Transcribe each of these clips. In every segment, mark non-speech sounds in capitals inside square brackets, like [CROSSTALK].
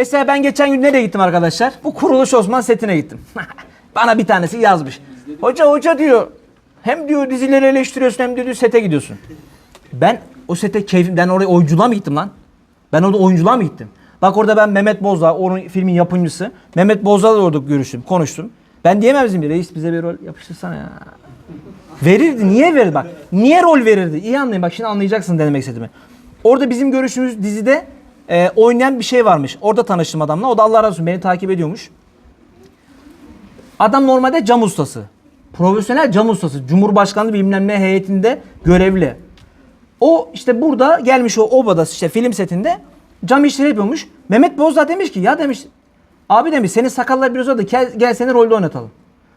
Mesela ben geçen gün nereye gittim arkadaşlar? Bu Kuruluş Osman setine gittim. [LAUGHS] Bana bir tanesi yazmış. Hoca hoca diyor. Hem diyor dizileri eleştiriyorsun hem diyor sete gidiyorsun. Ben o sete keyfim, ben oraya oyunculuğa mı gittim lan? Ben orada oyunculuğa mı gittim? Bak orada ben Mehmet Bozdağ, onun filmin yapımcısı. Mehmet Bozdağ'la orada görüştüm, konuştum. Ben diyemezdim bir reis bize bir rol yapıştırsana ya. Verirdi. Niye verirdi? Bak niye rol verirdi? İyi anlayın. Bak şimdi anlayacaksın ne demek istediğimi. Orada bizim görüşümüz dizide e, oynayan bir şey varmış. Orada tanıştım adamla. O da Allah razı olsun beni takip ediyormuş. Adam normalde cam ustası. Profesyonel cam ustası. Cumhurbaşkanlığı bilmem ne heyetinde görevli. O işte burada gelmiş o obada işte film setinde cam işleri yapıyormuş. Mehmet Bozdağ demiş ki ya demiş abi demiş senin sakallar biraz uzadı gel, gel seni rolde oynatalım.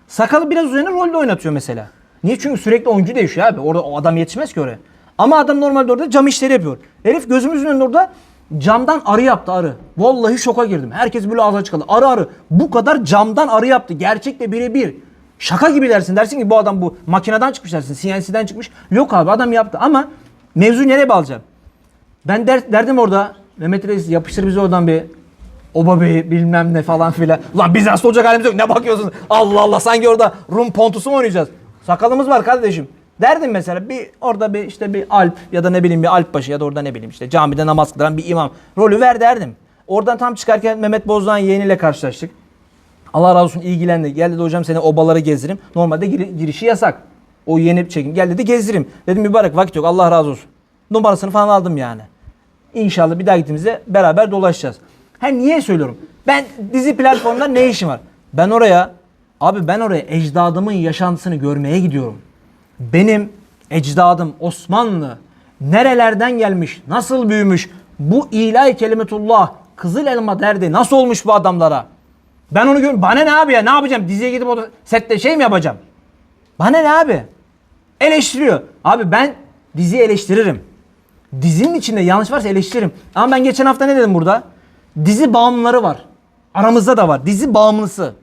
Sakalı biraz uzayanı rolde oynatıyor mesela. Niye? Çünkü sürekli oyuncu değişiyor abi. Orada o adam yetişmez ki oraya. Ama adam normalde orada cam işleri yapıyor. Herif gözümüzün önünde orada camdan arı yaptı arı. Vallahi şoka girdim. Herkes böyle ağzı açık kaldı. Arı arı. Bu kadar camdan arı yaptı. Gerçekle birebir. Şaka gibi dersin. Dersin ki bu adam bu makineden çıkmış dersin. CNC'den çıkmış. Yok abi adam yaptı ama mevzu nereye bağlayacağım? Ben der, derdim orada Mehmet Reis yapıştır bizi oradan bir Oba Bey bilmem ne falan filan. Lan biz hasta olacak halimiz yok. Ne bakıyorsun? Allah Allah sanki orada Rum pontusu mu oynayacağız? Sakalımız var kardeşim. Derdim mesela bir orada bir işte bir alp ya da ne bileyim bir alp başı ya da orada ne bileyim işte camide namaz kılan bir imam rolü ver derdim. Oradan tam çıkarken Mehmet Bozdağ'ın yeğeniyle karşılaştık. Allah razı olsun ilgilendi. Gel dedi hocam seni obaları gezdireyim. Normalde giri- girişi yasak. O yeni çekim. Gel dedi gezdireyim. Dedim mübarek vakit yok Allah razı olsun. Numarasını falan aldım yani. İnşallah bir daha gittiğimizde beraber dolaşacağız. Ha niye söylüyorum? Ben dizi platformunda ne işim var? Ben oraya abi ben oraya ecdadımın yaşantısını görmeye gidiyorum. Benim ecdadım Osmanlı nerelerden gelmiş, nasıl büyümüş, bu ilahi kelimetullah, kızıl elma derdi nasıl olmuş bu adamlara? Ben onu gör. Bana ne abi ya? Ne yapacağım? Diziye gidip o sette şey mi yapacağım? Bana ne abi? Eleştiriyor. Abi ben diziyi eleştiririm. Dizinin içinde yanlış varsa eleştiririm. Ama ben geçen hafta ne dedim burada? Dizi bağımlıları var. Aramızda da var. Dizi bağımlısı.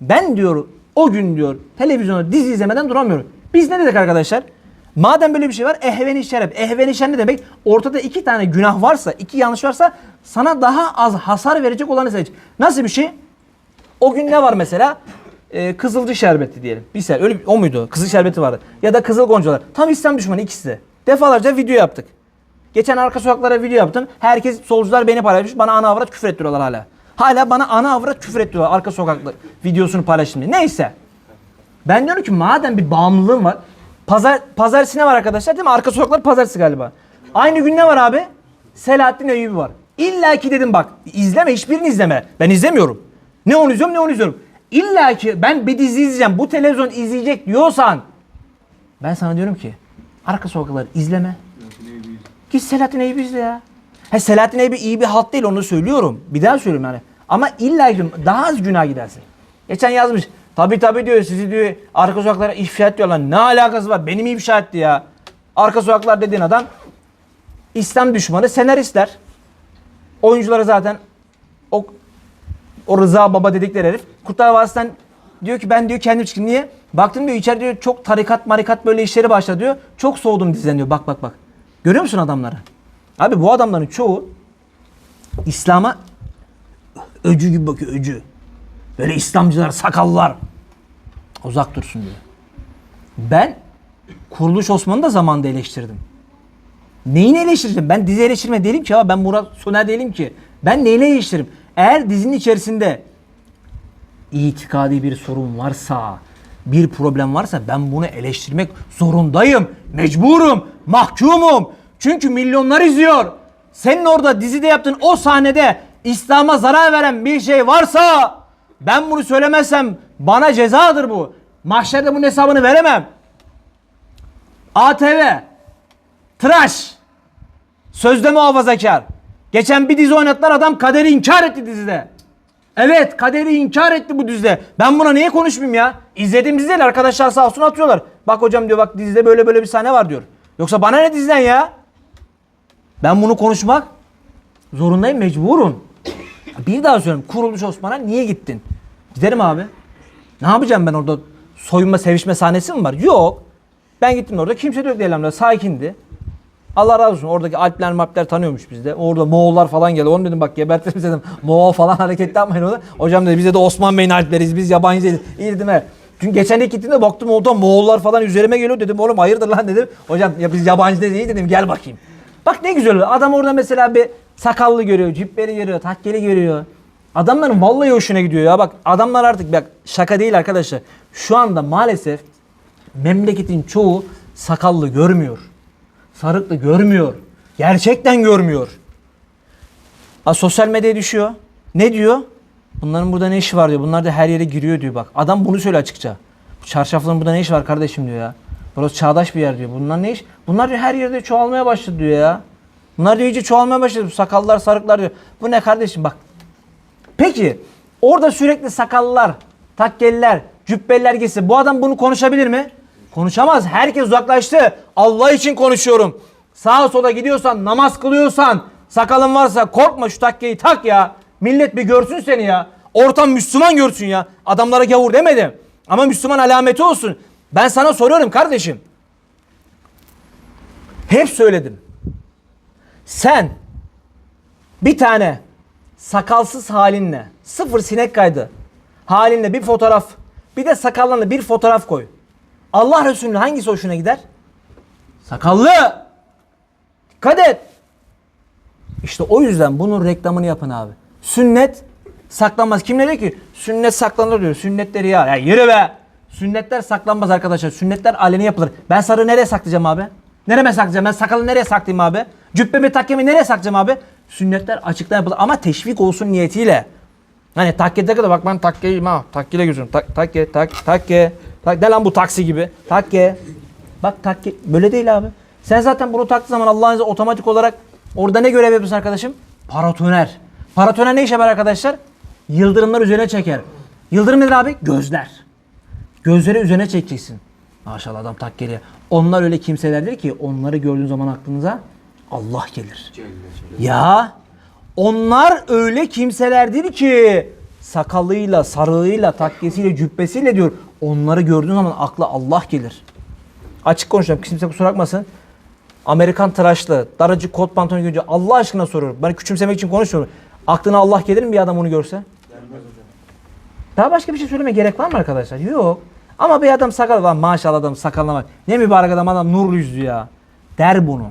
Ben diyor o gün diyor televizyonda dizi izlemeden duramıyorum. Biz ne dedik arkadaşlar? Madem böyle bir şey var ehveni şeref. Ehveni şeref ne demek? Ortada iki tane günah varsa, iki yanlış varsa sana daha az hasar verecek olanı seç. Nasıl bir şey? O gün ne var mesela? Ee, kızılcı şerbeti diyelim. Bir sene öyle o muydu? Kızıl şerbeti vardı. Ya da kızıl goncalar. Tam İslam düşmanı ikisi de. Defalarca video yaptık. Geçen arka sokaklara video yaptım. Herkes solcular beni paylaşmış. Bana ana avrat küfür ettiriyorlar hala. Hala bana ana avrat küfür ettiriyorlar arka sokakta videosunu paylaştım diye. Neyse. Ben diyorum ki madem bir bağımlılığım var. Pazar, pazartesi ne var arkadaşlar değil mi? Arka sokaklar pazartesi galiba. Aynı gün ne var abi? Selahattin Eyyubi var. İlla ki dedim bak izleme hiçbirini izleme. Ben izlemiyorum. Ne onu izliyorum ne onu izliyorum. İlla ki ben bir dizi izleyeceğim bu televizyon izleyecek diyorsan ben sana diyorum ki arka sokakları izleme. Git Selahattin Eyyubi izle ya. He Selahattin Eyyubi iyi bir halt değil onu söylüyorum. Bir daha söylüyorum yani. Ama illa ki daha az günah gidersin. Geçen yazmış. Tabi tabi diyor sizi diyor arka sokaklara ifşa et diyorlar. Ne alakası var? Benim ifşa etti ya. Arka sokaklar dediğin adam İslam düşmanı senaristler. Oyuncuları zaten o o Rıza Baba dedikleri herif Kurtlar Vadisi'nden diyor ki ben diyor kendim çıktım. Niye? Baktım diyor içeride diyor çok tarikat marikat böyle işleri başladı diyor. Çok soğudum diziden diyor. Bak bak bak. Görüyor musun adamları? Abi bu adamların çoğu İslam'a öcü gibi bakıyor öcü. Böyle İslamcılar, sakallar. Uzak dursun diyor. Ben Kuruluş Osman'ı da zamanında eleştirdim. Neyini eleştireceğim? Ben dizi eleştirme değilim ki. Ya. Ben Murat Soner değilim ki. Ben neyini eleştiririm? Eğer dizinin içerisinde itikadi bir sorun varsa, bir problem varsa ben bunu eleştirmek zorundayım. Mecburum, mahkumum. Çünkü milyonlar izliyor. Senin orada dizide yaptığın o sahnede İslam'a zarar veren bir şey varsa ben bunu söylemezsem bana cezadır bu. Mahşerde bunun hesabını veremem. ATV Tıraş. Sözde muhafazakar. Geçen bir dizi oynattılar adam kaderi inkar etti dizide. Evet kaderi inkar etti bu dizide. Ben buna niye konuşmayayım ya? İzlediğim diziler arkadaşlar sağ olsun atıyorlar. Bak hocam diyor bak dizide böyle böyle bir sahne var diyor. Yoksa bana ne diziden ya? Ben bunu konuşmak zorundayım mecburum. Bir daha söylüyorum kurulmuş Osman'a niye gittin? Giderim abi. Ne yapacağım ben orada soyunma sevişme sahnesi mi var? Yok. Ben gittim orada kimse de yok elhamdülillah sakindi. Allah razı olsun. Oradaki Alpler mapler tanıyormuş bizde. Orada Moğollar falan geldi. Onu dedim bak gebertiriz dedim. Moğol falan [LAUGHS] hareket yapmayın onu. Hocam dedi bize de Osman Bey'in Alpleriyiz. Biz yabancı değiliz. İyi dedim he. Çünkü geçen ilk gittiğimde baktım orada Moğollar falan üzerime geliyor dedim. Oğlum hayırdır lan dedim. Hocam ya biz yabancı değil dedim gel bakayım. Bak ne güzel. Adam orada mesela bir sakallı görüyor, cübbeli görüyor, takkeli görüyor. Adamların vallahi hoşuna gidiyor ya. Bak adamlar artık bak şaka değil arkadaşlar. Şu anda maalesef memleketin çoğu sakallı görmüyor. Sarıklı görmüyor. Gerçekten görmüyor. A, sosyal medyaya düşüyor. Ne diyor? Bunların burada ne işi var diyor. Bunlar da her yere giriyor diyor bak. Adam bunu söyle açıkça. Bu çarşafların burada ne işi var kardeşim diyor ya. Burası çağdaş bir yer diyor. Bunlar ne iş? Bunlar diyor her yerde çoğalmaya başladı diyor ya. Bunlar diyor iyice çoğalmaya başladı. Sakallar, sarıklar diyor. Bu ne kardeşim bak. Peki orada sürekli sakallılar, takkeliler, cübbeliler gitse bu adam bunu konuşabilir mi? Konuşamaz. Herkes uzaklaştı. Allah için konuşuyorum. Sağa sola gidiyorsan, namaz kılıyorsan, sakalın varsa korkma şu takkeyi tak ya. Millet bir görsün seni ya. Ortam Müslüman görsün ya. Adamlara gavur demedim. Ama Müslüman alameti olsun. Ben sana soruyorum kardeşim. Hep söyledim. Sen bir tane sakalsız halinle, sıfır sinek kaydı halinle bir fotoğraf, bir de sakallanla bir fotoğraf koy. Allah Resulü'nün hangisi hoşuna gider? Sakallı. Dikkat. İşte o yüzden bunun reklamını yapın abi. Sünnet saklanmaz. Kim ne diyor ki? Sünnet saklanır diyor. Sünnetleri ya. Ya yürü be. Sünnetler saklanmaz arkadaşlar. Sünnetler aleni yapılır. Ben sarığı nereye saklayacağım abi? Nereye saklayacağım? Ben sakalı nereye saklayayım abi? Cübbemi takkemi nereye saklayacağım abi? Sünnetler açıktan yapılır ama teşvik olsun niyetiyle. Hani takkede kadar bak ben takkeyim ha. Takkeyle geziyorum. Tak, takke, tak, takke. Tak, ne lan bu taksi gibi. Takke. Bak takke. Böyle değil abi. Sen zaten bunu taktığın zaman Allah'ın izniyle otomatik olarak orada ne görev yapıyorsun arkadaşım? Paratoner. Paratoner ne işe yarar arkadaşlar? Yıldırımlar üzerine çeker. Yıldırım nedir abi? Gözler. Gözleri üzerine çekeceksin. Maşallah adam takkeli. Onlar öyle kimselerdir ki onları gördüğün zaman aklınıza Allah gelir. Ya onlar öyle kimselerdir ki sakalıyla, sarığıyla, takkesiyle, cübbesiyle diyor. Onları gördüğün zaman akla Allah gelir. Açık konuşacağım. Kimse kusura bakmasın. Amerikan tıraşlı, daracık kot pantolon görünce Allah aşkına soruyorum. Ben küçümsemek için konuşmuyorum. Aklına Allah gelir mi bir adam onu görse? Daha başka bir şey söyleme gerek var mı arkadaşlar? Yok. Ama bir adam sakal var maşallah adam sakalına bak. Ne mübarek adam adam nurlu yüzlü ya. Der bunu.